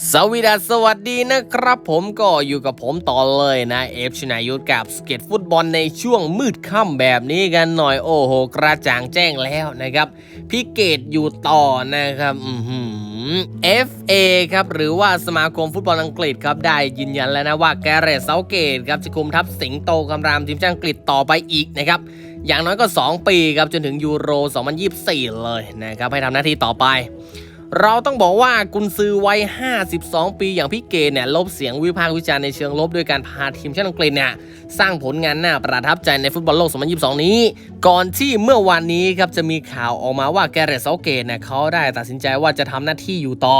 สวีดัสสวัสดีนะครับผมก็อยู่กับผมต่อเลยนะเอฟชนายุทธกับสเก็ตฟุตบอลในช่วงมืดค่ำแบบนี้กันหน่อยโอ้โห กระจ่างแจ้งแล้วนะครับพี่เกตอยู่ต่อนะครับอือหือ FA ครับหรือว่าสมาคมฟุตบอลอังกฤษครับได้ยืนยันแล้วนะว่าแกเรตเซาเกตครับจะคุมทัพสิงโตคำรามทีมชาติอังกฤษต่อไปอีกนะครับอย่างน้อยก็ 2 ปีครับจนถึงยูโร 2024 เลยนะครับให้ทำหน้าที่ต่อไป เราต้องบอกว่ากุนซือวัย 52 ปีอย่างพี่เกณฑ์เนี่ยลบเสียงวิพากษ์วิจารณ์ในเชิงลบด้วยการพาทีมชาติอังกฤษเนี่ยสร้างผลงานน่าประทับใจในฟุตบอลโลก 2022 นี้ ก่อนที่เมื่อวานนี้ครับจะมีข่าวออกมาว่าแกเรตเซาเกตเนี่ยเขาได้ตัดสินใจว่าจะทำหน้าที่อยู่ต่อ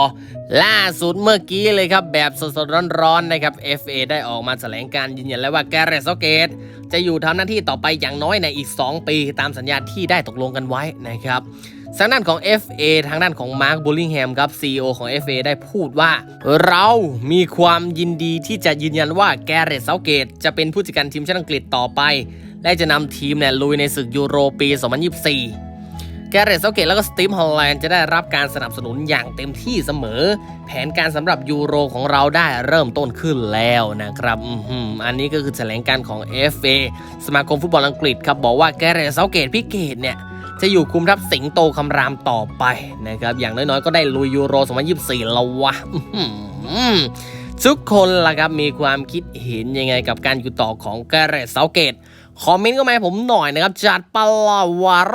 ล่าสุดเมื่อกี้เลยครับแบบสดๆร้อนๆนะครับ FA ได้ออกมาแถลงการยืนยันแล้วว่าแกเรตเซาเกตจะอยู่ทำหน้าที่ต่อไปอย่างน้อยในอีก 2 ปี ตามสัญญาที่ได้ตกลงกันไว้นะครับ ทางด้านของ FA ทางด้านของมาร์คบูลลิงแฮมครับ CEO ของ FA ได้พูดว่า เรามีความยินดีที่จะยืนยันว่าแกเรตเซาเกต จะเป็นผู้จัดการทีมชาติอังกฤษต่อไป และจะนำทีมเนี่ยลุยในศึกยูโรปี 2024แกเรตเซาเกตแล้วก็สตีฟฮอลแลนด์จะได้รับการสนับสนุนอย่างเต็มที่เสมอ แผนการสำหรับยูโรของเราได้เริ่มต้นขึ้นแล้วนะครับอืมอันนี้ก็คือแถลงการของ FA สมาคมฟุตบอลอังกฤษครับบอกว่าแกเรตเซาเกตพี่เกตเนี่ย จะอยู่คุมทัพสิงโตคำรามต่อไปนะครับ อย่างน้อยๆ ก็ได้ลุยยูโร 2024 แล้ววะทุกคนล่ะครับมีความคิดเห็นยังไงกับการอยู่ต่อของแกเรตเซาเกต คอมเมนต์ก็มาให้ผมหน่อยนะครับ จัดปลาวาร